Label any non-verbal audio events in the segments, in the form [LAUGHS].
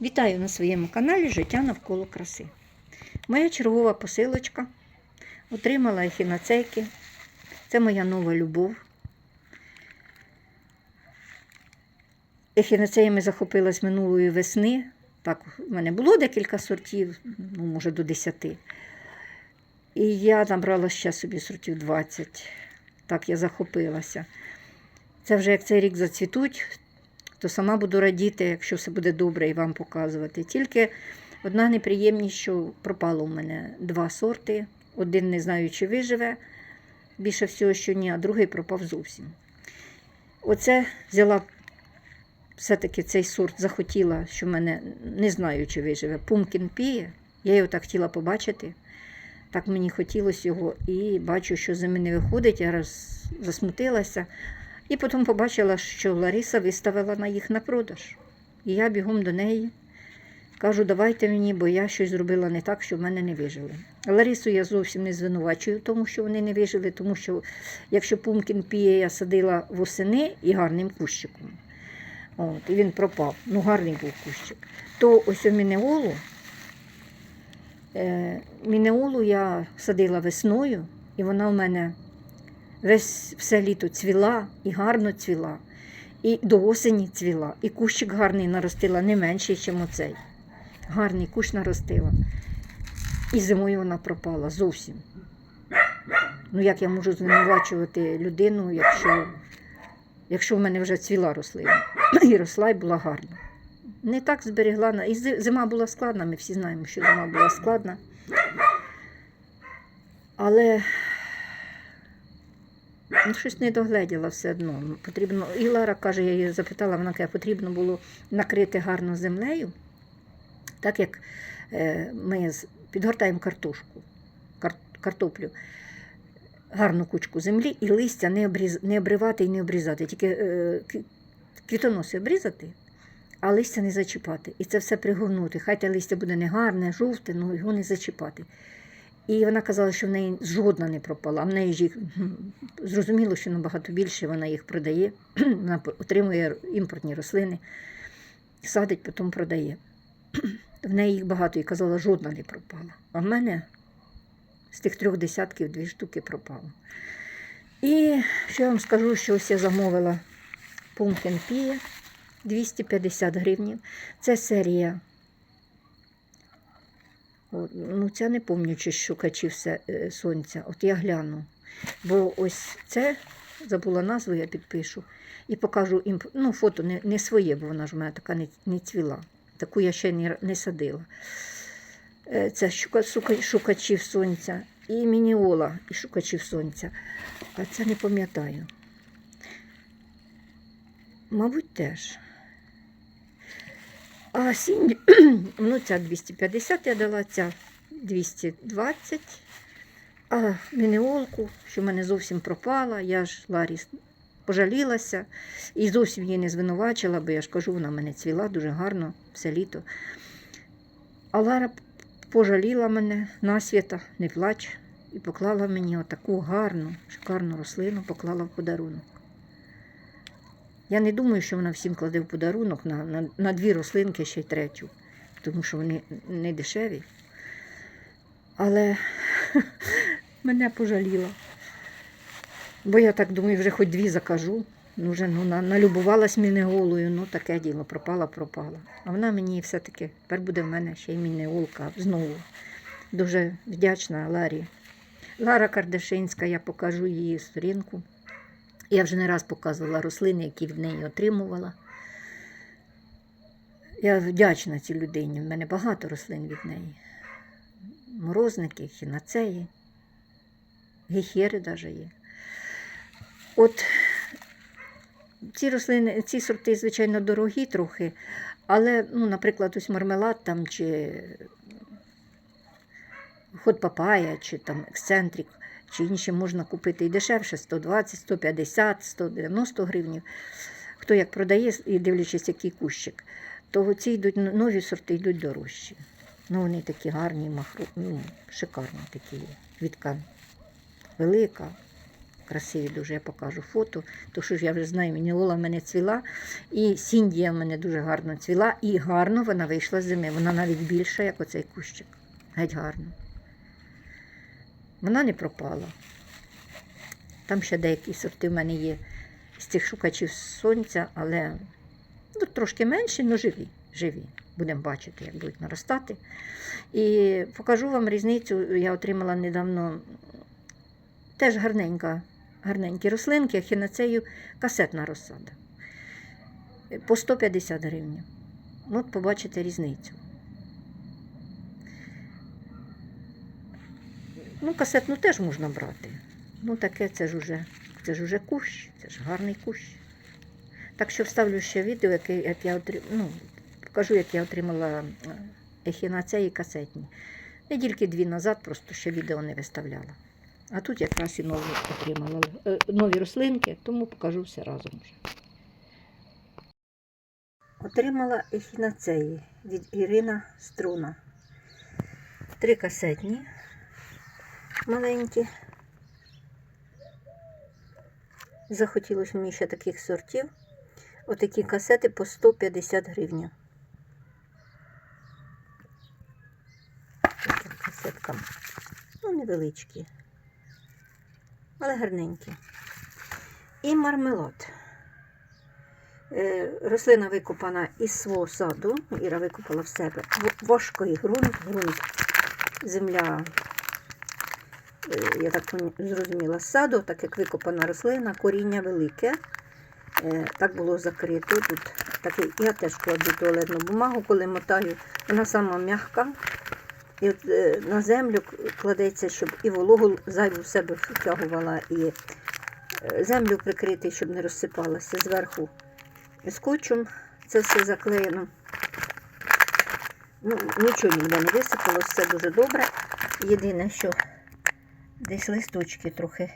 Вітаю на своєму каналі Життя навколо краси. Моя чергова посилочка. Отримала ехінацейки. Це моя нова любов. Ехінацеями захопилась минулої весни. Так, в мене було декілька сортів, ну, може, до 10. І я набрала ще собі сортів 20. Так я захопилася. Це вже як цей рік зацвітуть, то сама буду радіти, якщо все буде добре і вам показувати. Тільки одна неприємність, що пропало у мене два сорти. Один не знаю, чи виживе, більше всього, що ні, а другий пропав зовсім. Оце взяла все-таки цей сорт, захотіла, що в мене не знаю, чи виживе. Пумкін піє. Я його так хотіла побачити. Так мені хотілося його, і бачу, що за мене виходить, я роз... засмутилася. І потім побачила, що Лариса виставила на їх на продаж. І я бігом до неї кажу, давайте мені, бо я щось зробила не так, що в мене не вижили. Ларису я зовсім не звинувачую, тому що вони не вижили, тому що якщо Пумкін піє, я садила восени і гарним кущиком. От, і він пропав. Ну, гарний був кущик. То ось у Мінеолу, е, Мінеолу я садила весною, і вона в мене весь все літо цвіла і гарно цвіла. І до осені цвіла. І кущик гарний наростила, не менший, ніж оцей. Гарний кущ наростила. І зимою вона пропала зовсім. Ну, як я можу звинувачувати людину, якщо, якщо в мене вже цвіла рослина. [CLEARS THROAT] І росла і була гарна. Не так зберегла. І зима була складна, ми всі знаємо, що зима була складна. Але ну, щось не догледіла все одно. Ну, Потрібно... І Лара каже, я її запитала, вона каже, потрібно було накрити гарно землею, так як е, ми підгортаємо картошку, кар... картоплю, гарну кучку землі і листя не, обріз... не обривати і не обрізати, тільки е, квітоноси обрізати, а листя не зачіпати. І це все пригорнути. Хай те листя буде не гарне, жовте, але його не зачіпати. І вона казала, що в неї жодна не пропала. В неї ж їх зрозуміло, що набагато більше вона їх продає. [CLEARS THROAT] Вона отримує імпортні рослини, садить, потім продає. В неї їх багато і казала, жодна не пропала. А в мене з тих трьох десятків дві штуки пропало. І що я вам скажу, що ось я замовила Pumpkin Pie 250 гривень. Це серія Ну, це не пам'ятаю, чи шукачів е, сонця. От я гляну. Бо ось це забула назву, я підпишу. І покажу їм, ну, фото не, не своє, бо вона ж у мене така не, не цвіла. Таку я ще не, не садила. Е, Це шукачів сонця. І мініола, і шукачів сонця. А це не пам'ятаю. Мабуть, теж. А сінь, [CLEARS THROAT] ну ця 250 я дала, ця 220. А мінеолку, що в мене зовсім пропала, я ж Ларі пожалілася і зовсім її не звинувачила, бо я ж кажу, вона в мене цвіла дуже гарно все літо. А Лара пожаліла мене насвіта, не плач, і поклала мені отаку гарну, шикарну рослину, поклала в подарунок. Я не думаю, що вона всім кладе в подарунок на, на, на дві рослинки ще й третю, тому що вони не дешеві. Але [LAUGHS] мене пожаліла. Бо я так думаю, вже хоч дві закажу. Ну, вже ну, на- налюбувалась мінеолою, ну таке діло, пропала, пропала. А вона мені все-таки тепер буде в мене ще й мінеолка знову. Дуже вдячна Ларі. Лара Кардашинська, я покажу її сторінку. Я вже не раз показувала рослини, які в неї отримувала. Я вдячна цій людині. В мене багато рослин від неї. Морозники, хінацеї, гехери навіть є. От ці рослини, ці сорти, звичайно, дорогі трохи, але, ну, наприклад, ось мармелад там чи ход папая, чи там ексцентрик, чи інші можна купити і дешевше 120, 150, 190 гривень. Хто як продає, і дивлячись, який кущик, то ці йдуть нові сорти йдуть дорожчі. Ну, вони такі гарні, махру, ну, шикарні такі. є. Квітка велика, красиві дуже, я покажу фото. То що ж я вже знаю, мініола в мене цвіла, і сіндія в мене дуже гарно цвіла, і гарно вона вийшла з зими. Вона навіть більша, як оцей кущик. Геть гарно. Вона не пропала. Там ще деякі сорти в мене є з цих шукачів сонця, але ну, трошки менші, але живі. живі. Будемо бачити, як будуть наростати. І покажу вам різницю. Я отримала недавно теж гарненька, гарненькі рослинки, хінацею касетна розсада. По 150 гривень. От побачите різницю. Ну, касетну теж можна брати. Ну, таке це ж уже, це ж уже кущ, це ж гарний кущ. Так що вставлю ще відео, яке, як я отримала, ну, покажу, як я отримала ехінацеї касетні. Недільки дві назад просто ще відео не виставляла. А тут якраз і нові отримала е, нові рослинки, тому покажу все разом вже. Отримала ехінацеї від Ірина Струна. Три касетні маленькі. Захотілося мені ще таких сортів. Отакі касети по 150 гривень. Така касетка. Ну, невеличкі, але гарненькі. І мармелад. Е, Рослина викопана із свого саду. Іра викопала в себе. Важкий ґрунт, ґрунт, земля, я так зрозуміла, з саду, так як викопана рослина, коріння велике. Е, Так було закрито. Тут такий, я теж кладу туалетну бумагу, коли мотаю. Вона сама м'яка. І от е, на землю кладеться, щоб і вологу зайву в себе втягувала, і е, землю прикрити, щоб не розсипалася зверху скотчем. Це все заклеєно. Ну, нічого ніде не висипалось, все дуже добре. Єдине, що десь листочки трохи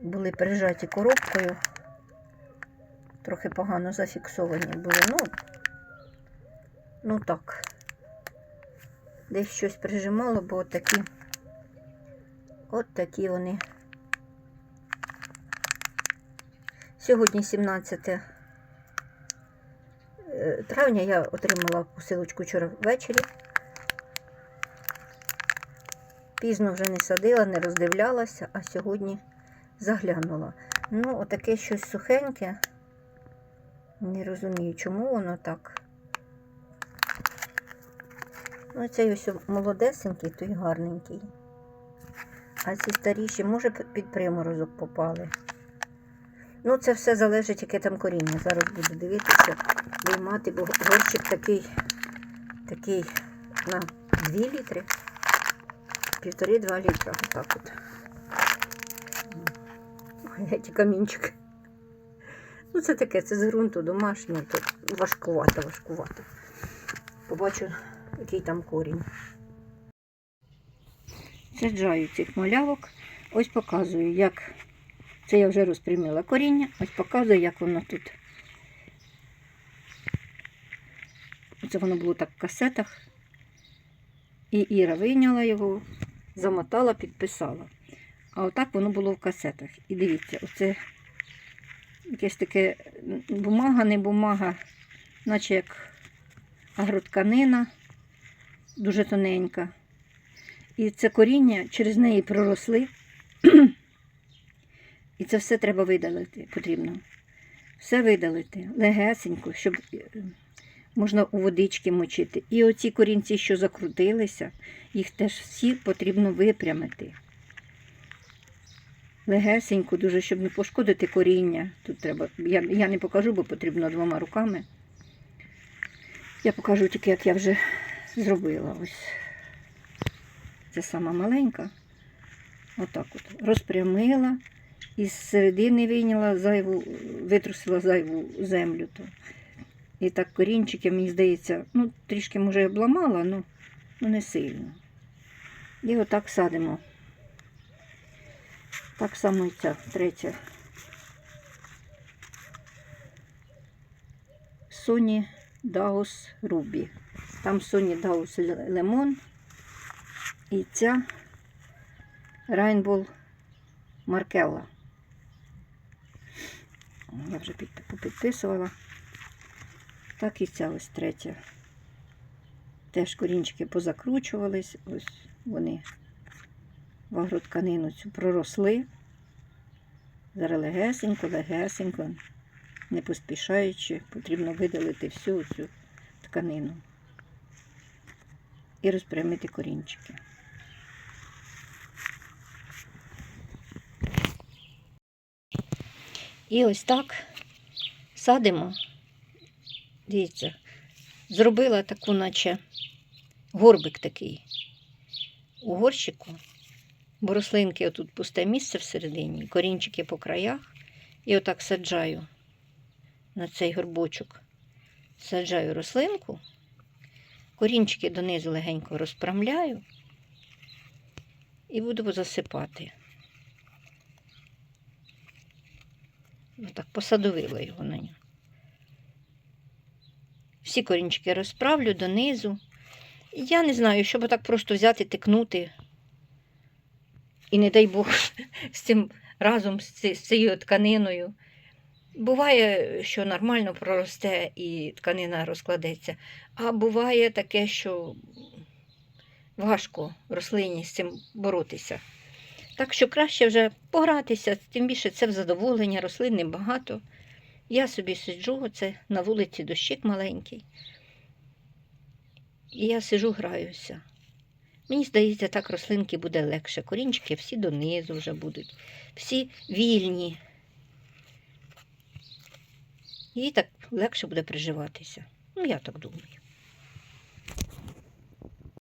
були прижаті коробкою, трохи погано зафіксовані були. Ну, ну так. Десь щось прижимало, бо от такі, от такі вони. Сьогодні 17 е, травня я отримала посилочку вчора ввечері. Пізно вже не садила, не роздивлялася, а сьогодні заглянула. Ну, отаке щось сухеньке. Не розумію, чому воно так. Ну, цей ось молодесенький, той гарненький. А ці старіші, може, під приморозок попали. Ну, це все залежить, яке там коріння. Зараз буду дивитися, виймати, бо горщик такий, такий на 2 літри, півтори-два літра. Отак от. Ті камінчик. Ну, це таке, це з ґрунту домашнього, то важкувато, важкувато. Побачу, який там корінь. Саджаю цих малявок. Ось показую, як це я вже розпрямила коріння. Ось показую, як воно тут. Оце воно було так в касетах. І Іра вийняла його, замотала, підписала. А отак воно було в касетах. І дивіться, оце якесь таке бумага, не бумага, наче як агротканина, дуже тоненька. І це коріння через неї проросли. І це все треба видалити, потрібно. Все видалити легесенько, щоб е, можна у водички мочити. І оці корінці, що закрутилися, їх теж всі потрібно випрямити. Легесенько, дуже, щоб не пошкодити коріння. Тут треба, я, я не покажу, бо потрібно двома руками. Я покажу тільки, як я вже зробила. Ось. Це сама маленька. Отак от. Розпрямила. І з середини вийняла зайву, витрусила зайву землю. І так корінчики, мені здається, ну, трішки, може, я обламала, ну, ну не сильно. І отак садимо. Так само і ця третя. Соні Даус Рубі. Там Соні Даус Лемон. І ця Райнбол Маркелла. Я вже під- попідписувала. Так і ця ось третя. Теж корінчики позакручувались. Ось вони в агротканину цю проросли. Зараз легесенько, легесенько, не поспішаючи, потрібно видалити всю цю тканину і розпрямити корінчики. І ось так садимо. Дивіться, зробила таку, наче горбик такий у горщику, бо рослинки отут пусте місце всередині, корінчики по краях. І отак саджаю на цей горбочок. Саджаю рослинку, корінчики донизу легенько розпрямляю і буду засипати. Отак посадовила його на нього. Всі корінчики розправлю донизу. Я не знаю, щоб так просто взяти, тикнути. І не дай Бог [LAUGHS] з цим разом з цією тканиною. Буває, що нормально проросте і тканина розкладеться. А буває таке, що важко рослині з цим боротися. Так що краще вже погратися, тим більше це в задоволення, рослин небагато. Я собі сиджу, оце на вулиці дощик маленький. І я сижу, граюся. Мені здається, так рослинки буде легше. Корінчики всі донизу вже будуть, всі вільні. Їй так легше буде приживатися. Ну, я так думаю.